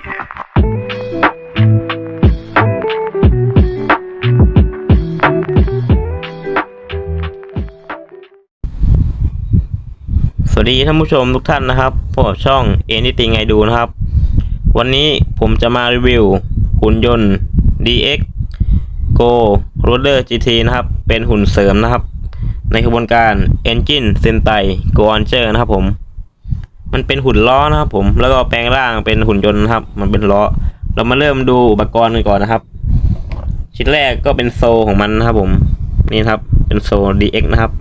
สวัสดีท่านผู้ชมทุกท่านนะครับพบกับช่อง Anything I Do นะครับ วันนี้ผมจะมารีวิว หุ่นยนต์ DX Go Roller GT นะครับ เป็นหุ่นเสริมนะครับ ในกระบวนการ Engine Sentai Go Launcher นะครับผม มันเป็นหุ่นล้อนะครับผมแล้วก็แปลงร่างเป็นหุ่นยนต์ครับ มันเป็นล้อ เรามาเริ่มดูอุปกรณ์กันก่อนนะครับ ชิ้นแรกก็เป็นโซของมันนะครับผมนี่ครับ เป็นโซ DX นะครับ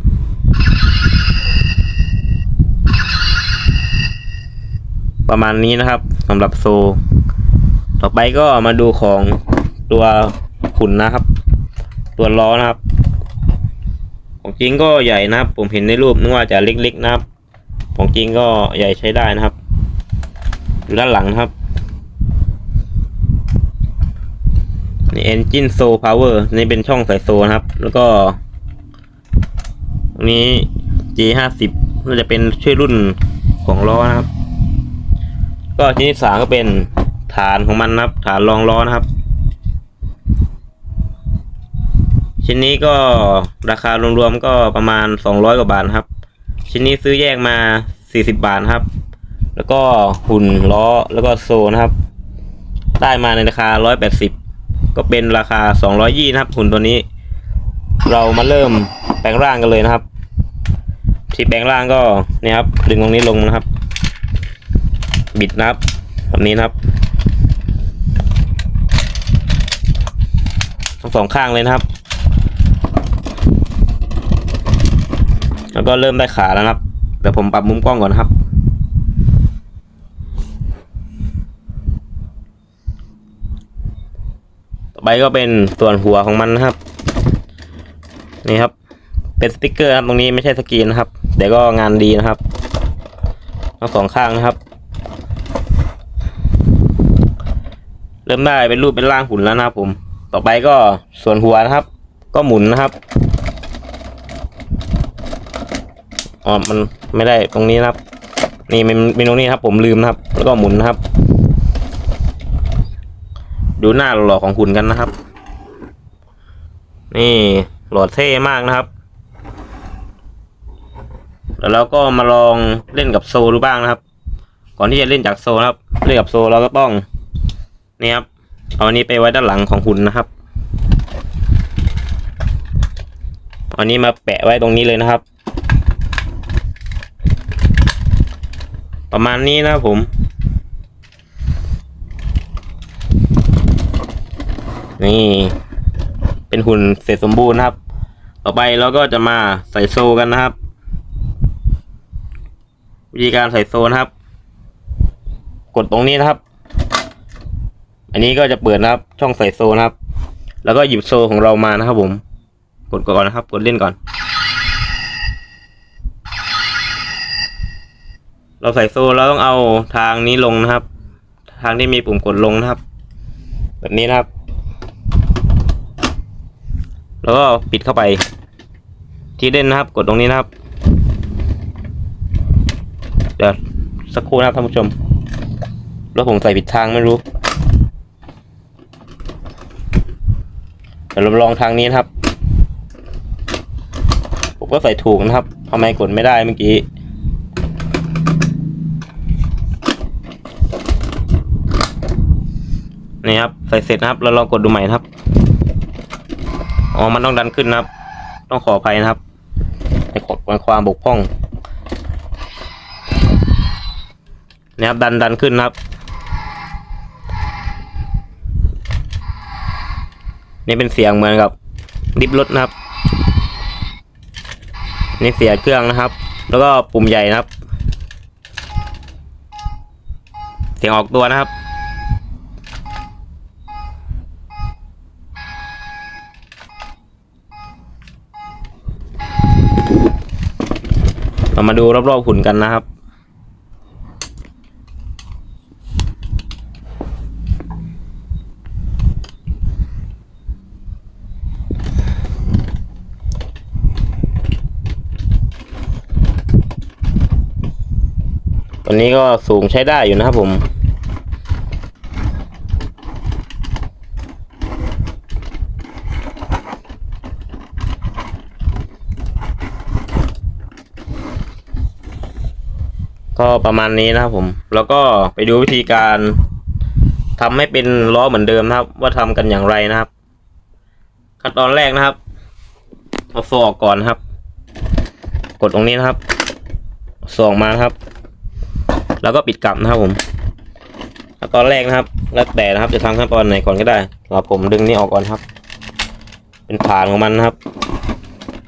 ประมาณนี้นะครับสำหรับโซ ต่อไปก็มาดูของตัวหุ่นนะครับ ตัวล้อนะครับ ของจริงก็ใหญ่นะครับ ผมเห็นในรูปนึกว่าจะเล็กๆนะครับ ของจริงก็ใหญ่ใช้ได้นะครับ อยู่ด้านหลังครับนี่ engine so power นี่เป็นช่องใส่โซนะครับ แล้วก็ ตรงนี้ G ห้าสิบน่าจะเป็นชื่อรุ่นของล้อนะครับ ก็ชิ้นที่สามก็เป็นฐานของมันนะครับ ฐานรองล้อนะครับ ชิ้นนี้ก็ราคารวมๆก็ประมาณสองร้อยกว่าบาทครับ ชิ้นนี้ซื้อแยกมาสี่สิบาทครับ แล้วก็หุ่นล้อแล้วก็โซนะครับ ได้มาในราคาร้อยแปดสิบก็เป็นราคาสองร้อยยี่นะครับ หุ่นตัวนี้ เรามาเริ่มแปลงร่างกันเลยนะครับ ที่แปลงร่างก็เนี่ยครับ ดึงตรงนี้ลงนะครับ บิดนะครับแบบนี้นะครับ ทั้งสองข้างเลยนะครับ แล้ว ก็เริ่มได้ขาแล้วครับแต่ผมปรับมุมกล้องก่อนนะครับ ต่อไปก็เป็นส่วนหัวของมันนะครับ นี่ครับ เป็นสติกเกอร์ครับตรงนี้ไม่ใช่สกรีนนะครับแต่ก็งานดีนะครับทั้งสองข้างนะครับ เริ่มได้เป็นรูปเป็นร่างหุ่นแล้วนะครับผม ต่อไปก็ส่วนหัวนะครับ ก็หมุนนะครับ อ๋อมันไม่ได้ตรงนี้นะครับ นี่เป็นเป็นตรงนี้ครับ ผมลืมนะครับ แล้วก็หมุนนะครับ ดูหน้าหล่อของหุ่นกันนะครับ นี่หล่อเท่มากนะครับแล้วเราก็มาลองเล่นกับโซดูบ้างนะครับ ก่อนที่จะเล่นจากโซนะครับ เล่นกับโซเราก็ต้องนี่ครับเอาอันนี้ไปไว้ด้านหลังของหุ่นนะครับเอาอันนี้มาแปะไว้ตรงนี้เลยนะครับ ประมาณนี้นะครับผม นี่ เป็นหุ่นเสร็จสมบูรณ์นะครับ ต่อไปเราก็จะมาใส่โซกันนะครับ วิธีการใส่โซนะครับ กดตรงนี้นะครับ อันนี้ก็จะเปิดนะครับ ช่องใส่โซนะครับ แล้วก็หยิบโซของเรามานะครับผม กดก่อนนะครับ กดเล่นก่อน เราใส่โซ่เราต้องเอาทางนี้ลงนะครับ ทางที่มีปุ่มกดลงนะครับ แบบนี้นะครับ แล้วก็ปิดเข้าไป ที่เล่นนะครับ กดตรงนี้นะครับ เดี๋ยวสักครู่นะครับท่านผู้ชม แล้วผมใส่ผิดทางไม่รู้เดี๋ยวเราลองทางนี้นะครับ ผมก็ใส่ถูกนะครับทำไมกดไม่ได้เมื่อกี้ นี่ครับใส่เสร็จนะครับเราลองกดดูใหม่นะครับอ๋อมันต้องดันขึ้นนะครับ ต้องขออภัยนะครับในความบกพร่องนะครับดันดันขึ้นนะครับนี่เป็นเสียงเหมือนกับลิฟต์รถนะครับ นี่เสียเครื่องนะครับ แล้วก็ปุ่มใหญ่นะครับ เสียงออกตัวนะครับ เรามาดูรอบๆหุ่นกันนะครับ ตอนนี้ก็สูงใช้ได้อยู่นะครับผม ก็ประมาณนี้นะครับผม แล้วก็ไปดูวิธีการทำให้เป็นล้อเหมือนเดิมนะครับ ว่าทำกันอย่างไรนะครับ ขั้นตอนแรกนะครับเอาโซ่ออกก่อนครับ กดตรงนี้นะครับโซ่ออกมาครับ แล้วก็ปิดกลับนะครับผมขั้นตอนแรกนะครับ แล้วแต่นะครับจะทำขั้นตอนไหนก่อนก็ได้สำหรับผมดึงนี่ออกก่อนครับ เป็นฐานของมันนะครับ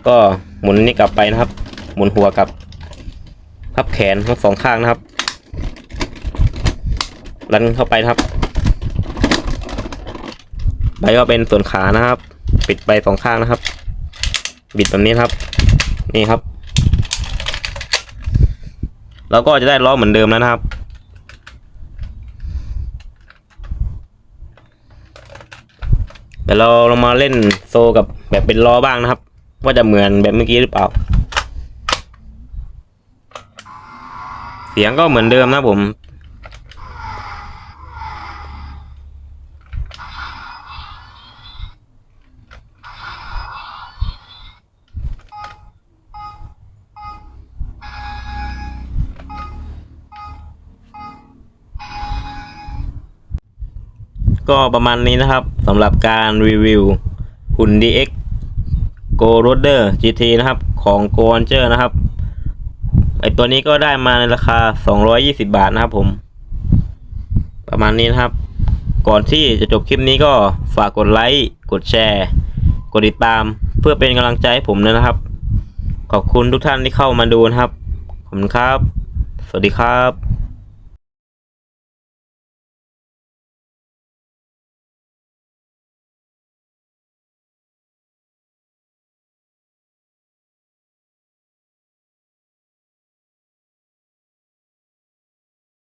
ก็หมุนนี่กลับไปนะครับ หมุนหัวกลับ พับแขนทั้งสองข้างนะครับรันเข้าไปนะครับ ใบก็เป็นส่วนขานะครับ ปิดใบสองข้างนะครับ บิดแบบนี้ครับ นี่ครับ แล้วก็จะได้ล้อเหมือนเดิมแล้วนะครับเดี๋ยวเราลองมาเล่นโซกับแบบเป็นล้อบ้างนะครับ ว่าจะเหมือนแบบเมื่อกี้หรือเปล่า เสียงก็เหมือนเดิมนะผม ก็ประมาณนี้นะครับสำหรับการรีวิวหุ่น DX Go Roder GT นะครับ ของ Go a n g e r นะครับ ไอตัวนี้ก็ได้มาในราคา 220 บาทนะครับผม ประมาณนี้นะครับ ก่อนที่จะจบคลิปนี้ก็ฝากกดไลค์กดแชร์ กดติดตาม เพื่อเป็นกำลังใจให้ผมด้วยนะครับ ขอบคุณทุกท่านที่เข้ามาดูนะครับ ขอบคุณครับ สวัสดีครับ